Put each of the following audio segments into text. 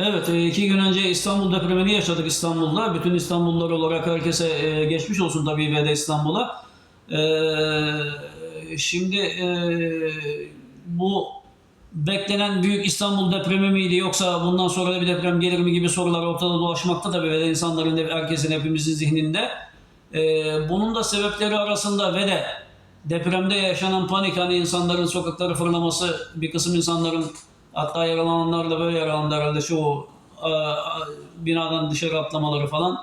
Evet, e, iki gün önce İstanbul depremini yaşadık İstanbul'da. Bütün İstanbullular olarak herkese e, geçmiş olsun tabii ve de İstanbul'a. E, Şimdi bu beklenen büyük İstanbul depremi miydi yoksa bundan sonra da bir deprem gelir mi gibi sorular ortada dolaşmakta tabii ve de insanların, herkesin, hepimizin zihninde. Bunun da sebepleri arasında ve de depremde yaşanan panik hani insanların sokakları fırlaması bir kısım insanların hatta yaralananlar da böyle yaralandı herhalde şu a, a, binadan dışarı atlamaları falan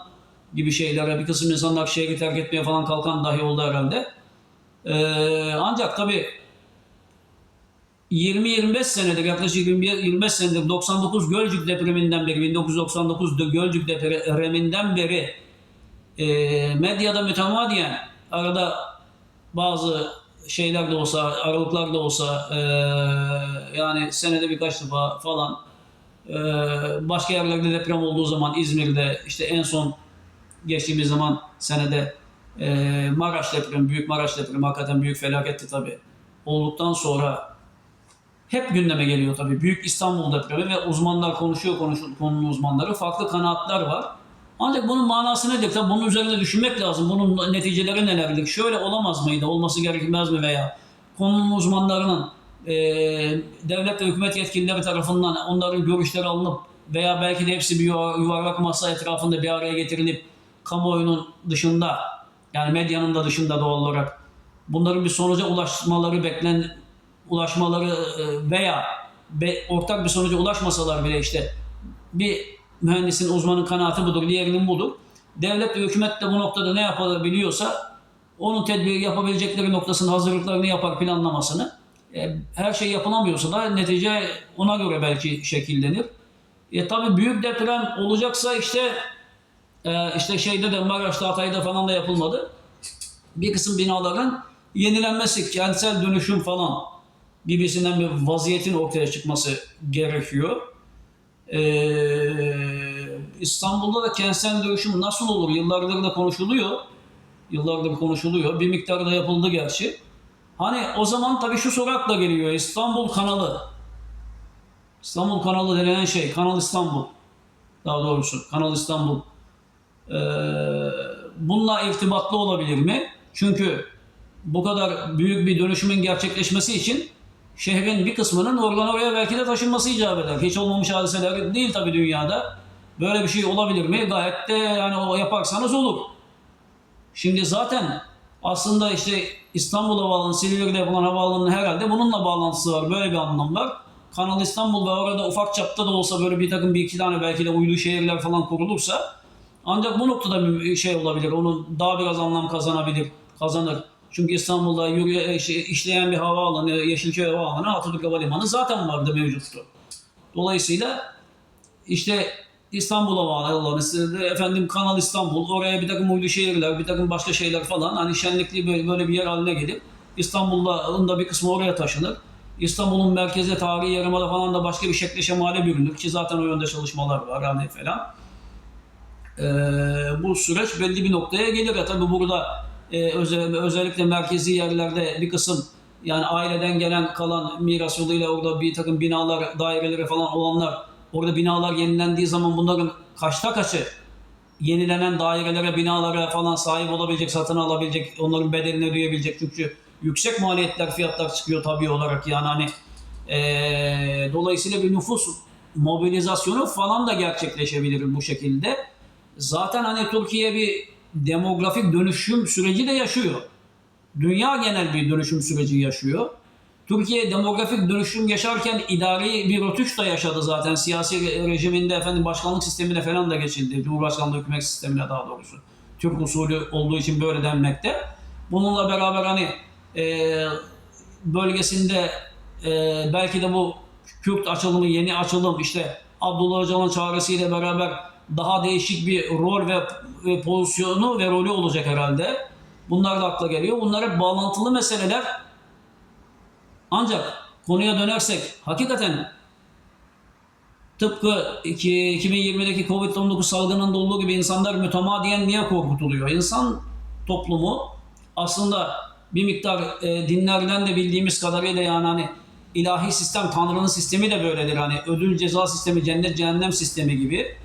gibi şeylere bir kısım insanlar şehri terk etmeye falan kalkan dahi oldu herhalde. Ee, ancak tabii 20-25 senedir yaklaşık 20-25 senedir 99 Gölcük depreminden beri 1999 Gölcük depreminden beri e, medyada mütemadiyen arada bazı şeyler de olsa, aralıklar da olsa e, yani senede birkaç defa falan e, başka yerlerde deprem olduğu zaman İzmir'de işte en son geçtiğimiz zaman senede e, Maraş depremi, Büyük Maraş depremi hakikaten büyük felaketti tabii. Olduktan sonra hep gündeme geliyor tabii. Büyük İstanbul depremi ve uzmanlar konuşuyor, konuşuyor konunun uzmanları. Farklı kanaatler var. Ancak bunun manası nedir? Tabii bunun üzerinde düşünmek lazım. Bunun neticeleri nelerdir? Şöyle olamaz mıydı? Olması gerekmez mi veya konunun uzmanlarının e, devlet ve hükümet yetkilileri tarafından onların görüşleri alınıp veya belki de hepsi bir yuva- yuvarlak masa etrafında bir araya getirilip kamuoyunun dışında yani medyanın da dışında doğal olarak bunların bir sonuca ulaşmaları beklen ulaşmaları e, veya ortak bir sonuca ulaşmasalar bile işte bir mühendisin uzmanın kanaati budur, diğerinin budur. Devlet ve hükümet de bu noktada ne yapabiliyorsa onun tedbiri yapabilecekleri noktasının hazırlıklarını yapar, planlamasını. E, her şey yapılamıyorsa da netice ona göre belki şekillenir. E tabi büyük deprem olacaksa işte e, işte şeyde de Maraş'ta, Hatay'da falan da yapılmadı. Bir kısım binaların yenilenmesi, kentsel dönüşüm falan gibisinden bir vaziyetin ortaya çıkması gerekiyor. Ee, İstanbul'da da kentsel dönüşüm nasıl olur? Yıllardır da konuşuluyor. Yıllardır konuşuluyor. Bir miktar da yapıldı gerçi. Hani o zaman tabii şu soru akla geliyor. İstanbul kanalı. İstanbul kanalı denilen şey. Kanal İstanbul. Daha doğrusu. Kanal İstanbul. Ee, bununla irtibatlı olabilir mi? Çünkü bu kadar büyük bir dönüşümün gerçekleşmesi için şehrin bir kısmının oradan oraya belki de taşınması icap eder. Hiç olmamış hadiseler değil tabii dünyada. Böyle bir şey olabilir mi? Gayet de yani o yaparsanız olur. Şimdi zaten aslında işte İstanbul Havaalanı, Silivri'de yapılan havaalanının herhalde bununla bağlantısı var. Böyle bir anlam var. Kanal İstanbul ve orada ufak çapta da olsa böyle bir takım bir iki tane belki de uydu şehirler falan kurulursa ancak bu noktada bir şey olabilir. Onun daha biraz anlam kazanabilir, kazanır. Çünkü İstanbul'da yürüye, şey, işleyen bir havaalanı, Yeşilköy Havaalanı, Atatürk Havalimanı zaten vardı, mevcuttu. Dolayısıyla işte İstanbul Havaalanı, efendim Kanal İstanbul, oraya bir takım uydu şehirler, bir takım başka şeyler falan hani şenlikli böyle, böyle bir yer haline gelip İstanbul'da da bir kısmı oraya taşınır. İstanbul'un merkezi tarihi yarımada falan da başka bir şekle şemale bürünür ki zaten o yönde çalışmalar var hani falan. Ee, bu süreç belli bir noktaya gelir. E, tabii burada e, özel, özellikle merkezi yerlerde bir kısım yani aileden gelen kalan miras yoluyla orada bir takım binalar, daireleri falan olanlar orada binalar yenilendiği zaman bunların kaçta kaçı yenilenen dairelere, binalara falan sahip olabilecek, satın alabilecek, onların bedelini ödeyebilecek çünkü yüksek maliyetler, fiyatlar çıkıyor tabii olarak yani hani eee, dolayısıyla bir nüfus mobilizasyonu falan da gerçekleşebilir bu şekilde. Zaten hani Türkiye bir demografik dönüşüm süreci de yaşıyor. Dünya genel bir dönüşüm süreci yaşıyor. Türkiye demografik dönüşüm yaşarken idari bir rötuş da yaşadı zaten. Siyasi rejiminde efendim başkanlık sistemine falan da geçildi. Cumhurbaşkanlığı hükümet sistemine daha doğrusu. Türk usulü olduğu için böyle denmekte. Bununla beraber hani e, bölgesinde e, belki de bu Kürt açılımı, yeni açılım işte Abdullah Öcalan çağrısıyla beraber daha değişik bir rol ve, ve pozisyonu ve rolü olacak herhalde. Bunlar da akla geliyor. Bunlar hep bağlantılı meseleler. Ancak konuya dönersek hakikaten tıpkı iki- 2020'deki Covid-19 salgınında olduğu gibi insanlar mütemadiyen niye korkutuluyor? İnsan toplumu aslında bir miktar e, dinlerden de bildiğimiz kadarıyla yani hani ilahi sistem, Tanrı'nın sistemi de böyledir. Hani ödül ceza sistemi, cennet cehennem sistemi gibi.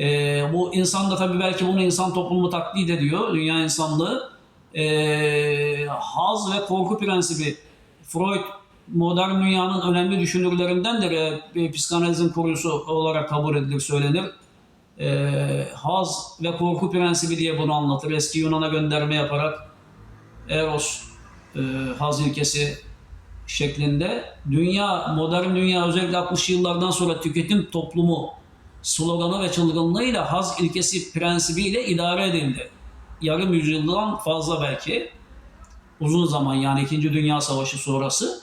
Ee, bu insan da tabii belki bunu insan toplumu taklit ediyor, dünya insanlığı. Ee, haz ve korku prensibi. Freud modern dünyanın önemli düşünürlerindendir. Ee, psikanalizin kurucusu olarak kabul edilir, söylenir. Ee, haz ve korku prensibi diye bunu anlatır. Eski Yunan'a gönderme yaparak Eros, e, haz ilkesi şeklinde dünya, modern dünya özellikle 60 yıllardan sonra tüketim toplumu sloganı ve çılgınlığıyla haz ilkesi prensibiyle idare edildi. Yarım yüzyıldan fazla belki uzun zaman yani 2. Dünya Savaşı sonrası.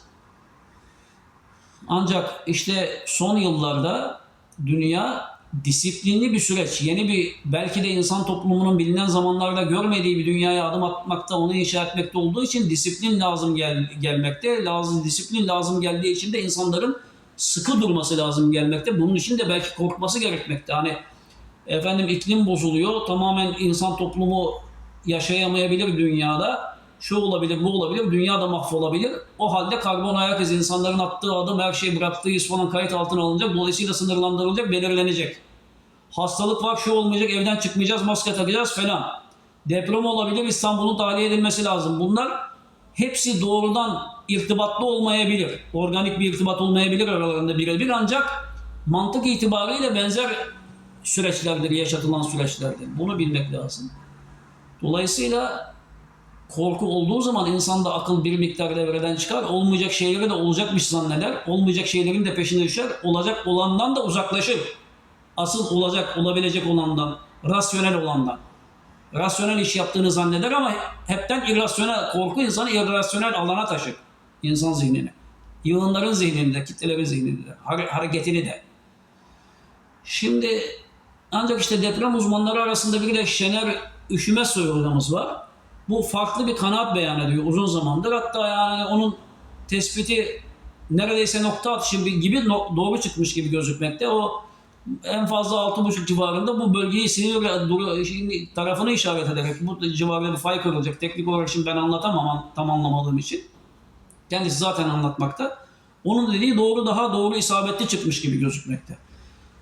Ancak işte son yıllarda dünya disiplinli bir süreç, yeni bir belki de insan toplumunun bilinen zamanlarda görmediği bir dünyaya adım atmakta, onu inşa etmekte olduğu için disiplin lazım gel, gelmekte. Lazım disiplin lazım geldiği için de insanların sıkı durması lazım gelmekte. Bunun için de belki korkması gerekmekte. Hani efendim iklim bozuluyor, tamamen insan toplumu yaşayamayabilir dünyada. Şu olabilir, bu olabilir, dünya da mahvolabilir. O halde karbon ayak izi insanların attığı adım, her şeyi bıraktığı iz falan kayıt altına alınacak. Dolayısıyla sınırlandırılacak, belirlenecek. Hastalık var, şu olmayacak, evden çıkmayacağız, maske takacağız falan. Deprem olabilir, İstanbul'un tahliye edilmesi lazım. Bunlar hepsi doğrudan irtibatlı olmayabilir. Organik bir irtibat olmayabilir aralarında birebir ancak mantık itibariyle benzer süreçlerdir, yaşatılan süreçlerdir. Bunu bilmek lazım. Dolayısıyla korku olduğu zaman insanda akıl bir miktar devreden çıkar. Olmayacak şeyleri de olacakmış zanneder. Olmayacak şeylerin de peşine düşer. Olacak olandan da uzaklaşır. Asıl olacak, olabilecek olandan, rasyonel olandan. Rasyonel iş yaptığını zanneder ama hepten irrasyonel, korku insanı irrasyonel alana taşır. İnsan zihnini. Yığınların zihninde, kitlelerin zihninde, hare- hareketini de. Şimdi ancak işte deprem uzmanları arasında bir de Şener Üşümezsoy hocamız var. Bu farklı bir kanaat beyan ediyor uzun zamandır. Hatta yani onun tespiti neredeyse nokta atışı gibi doğru çıkmış gibi gözükmekte. O en fazla 6,5 civarında bu bölgeyi şimdi tarafını işaret ederek bu civarda bir fay kırılacak. Teknik olarak şimdi ben anlatamam an- tam anlamadığım için. Kendisi zaten anlatmakta. Onun dediği doğru daha doğru isabetli çıkmış gibi gözükmekte.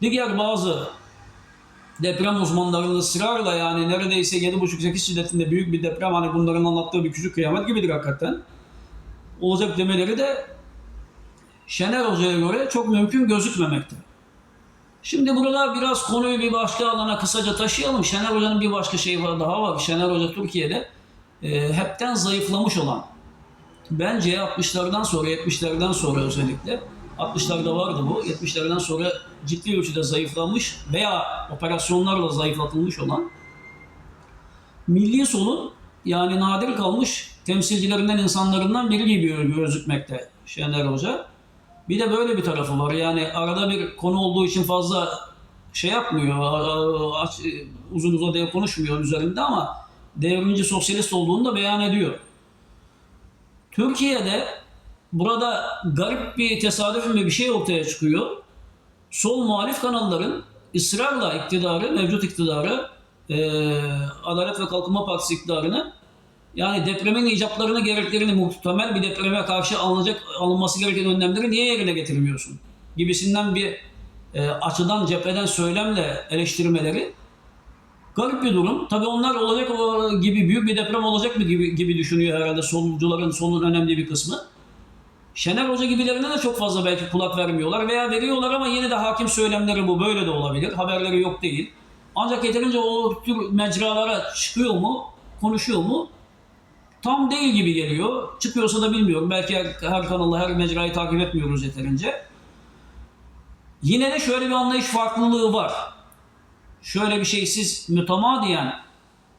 Diğer bazı deprem uzmanlarının ısrarla yani neredeyse 7,5-8 şiddetinde büyük bir deprem hani bunların anlattığı bir küçük kıyamet gibidir hakikaten. Olacak demeleri de Şener Hoca'ya göre çok mümkün gözükmemekte. Şimdi burada biraz konuyu bir başka alana kısaca taşıyalım. Şener Hoca'nın bir başka şeyi var daha var. Şener Hoca Türkiye'de e, hepten zayıflamış olan bence 60'lardan sonra 70'lerden sonra özellikle 60'larda vardı bu. 70'lerden sonra ciddi ölçüde zayıflamış veya operasyonlarla zayıflatılmış olan Milli Sol'un yani nadir kalmış temsilcilerinden insanlarından biri gibi gözükmekte Şener Hoca. Bir de böyle bir tarafı var. Yani arada bir konu olduğu için fazla şey yapmıyor, uzun uzadıya konuşmuyor üzerinde ama devrimci sosyalist olduğunu da beyan ediyor. Türkiye'de burada garip bir tesadüf mü bir şey ortaya çıkıyor. Sol muhalif kanalların ısrarla iktidarı, mevcut iktidarı, eee Adalet ve Kalkınma Partisi iktidarını yani depremin icaplarını, gereklerini muhtemel bir depreme karşı alınacak, alınması gereken önlemleri niye yerine getirmiyorsun? Gibisinden bir e, açıdan, cepheden söylemle eleştirmeleri garip bir durum. Tabii onlar olacak gibi büyük bir deprem olacak mı gibi, gibi düşünüyor herhalde solcuların, solun önemli bir kısmı. Şener Hoca gibilerine de çok fazla belki kulak vermiyorlar veya veriyorlar ama yine de hakim söylemleri bu. Böyle de olabilir. Haberleri yok değil. Ancak yeterince o tür mecralara çıkıyor mu, konuşuyor mu? Tam değil gibi geliyor. Çıkıyorsa da bilmiyorum. Belki her, her kanalı, her mecrayı takip etmiyoruz yeterince. Yine de şöyle bir anlayış farklılığı var. Şöyle bir şey siz mütemadiyen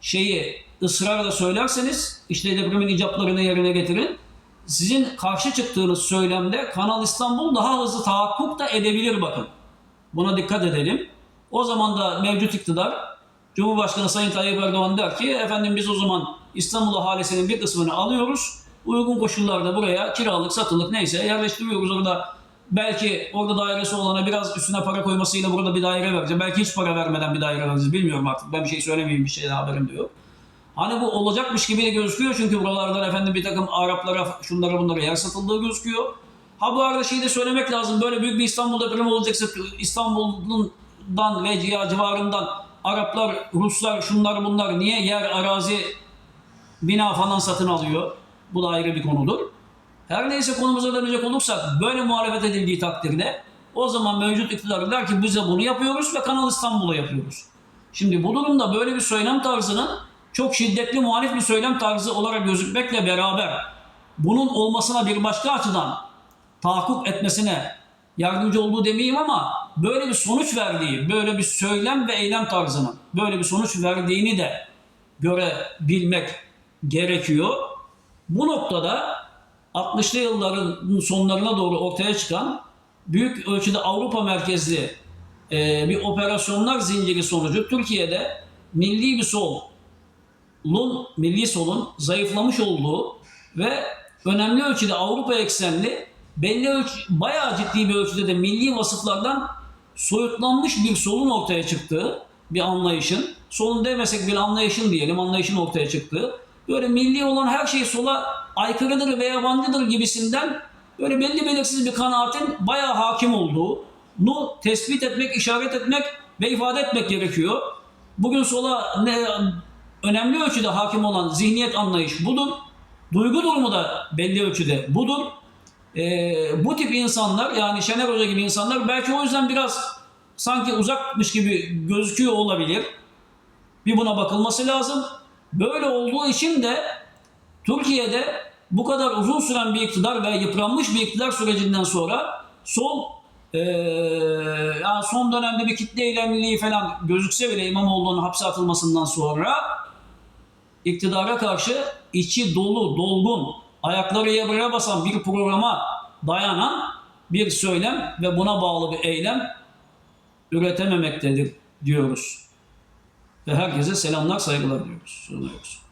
şeyi ısrarla söylerseniz işte depremin icaplarını yerine getirin. Sizin karşı çıktığınız söylemde Kanal İstanbul daha hızlı tahakkuk da edebilir bakın. Buna dikkat edelim. O zaman da mevcut iktidar Cumhurbaşkanı Sayın Tayyip Erdoğan der ki efendim biz o zaman İstanbul ahalisinin bir kısmını alıyoruz. Uygun koşullarda buraya kiralık, satılık neyse yerleştiriyoruz orada. Belki orada dairesi olana biraz üstüne para koymasıyla burada bir daire vereceğiz. Belki hiç para vermeden bir daire vereceğiz. Bilmiyorum artık. Ben bir şey söylemeyeyim bir şeyden haberim de yok. Hani bu olacakmış gibi de gözüküyor çünkü buralardan efendim bir takım Araplara şunlara bunlara yer satıldığı gözüküyor. Ha bu arada şeyi de söylemek lazım. Böyle büyük bir İstanbul depremi olacaksa İstanbul'dan ve civa- civarından Araplar, Ruslar, şunlar bunlar niye yer, arazi, bina falan satın alıyor? Bu da ayrı bir konudur. Her neyse konumuza dönecek olursak böyle muhalefet edildiği takdirde o zaman mevcut iktidar der ki bize bunu yapıyoruz ve Kanal İstanbul'a yapıyoruz. Şimdi bu durumda böyle bir söylem tarzının çok şiddetli muhalif bir söylem tarzı olarak gözükmekle beraber bunun olmasına bir başka açıdan tahakkuk etmesine yardımcı olduğu demeyeyim ama böyle bir sonuç verdiği, böyle bir söylem ve eylem tarzının böyle bir sonuç verdiğini de görebilmek gerekiyor. Bu noktada 60'lı yılların sonlarına doğru ortaya çıkan büyük ölçüde Avrupa merkezli e, bir operasyonlar zinciri sonucu Türkiye'de milli bir solun, milli solun zayıflamış olduğu ve önemli ölçüde Avrupa eksenli belli ölçü, bayağı ciddi bir ölçüde de milli vasıflardan soyutlanmış bir solun ortaya çıktığı bir anlayışın, solun demesek bir anlayışın diyelim, anlayışın ortaya çıktığı, böyle milli olan her şey sola aykırıdır ve yabancıdır gibisinden böyle belli belirsiz bir kanaatin bayağı hakim olduğunu tespit etmek, işaret etmek ve ifade etmek gerekiyor. Bugün sola ne, önemli ölçüde hakim olan zihniyet anlayış budur. Duygu durumu da belli ölçüde budur. Ee, bu tip insanlar yani Şener Hoca gibi insanlar belki o yüzden biraz sanki uzakmış gibi gözüküyor olabilir. Bir buna bakılması lazım. Böyle olduğu için de Türkiye'de bu kadar uzun süren bir iktidar ve yıpranmış bir iktidar sürecinden sonra sol eee, yani son dönemde bir kitle eylemliliği falan gözükse bile İmamoğlu'nun hapse atılmasından sonra iktidara karşı içi dolu, dolgun, ayakları yere basan bir programa dayanan bir söylem ve buna bağlı bir eylem üretememektedir diyoruz. Ve herkese selamlar, saygılar diyoruz. Söylüyoruz.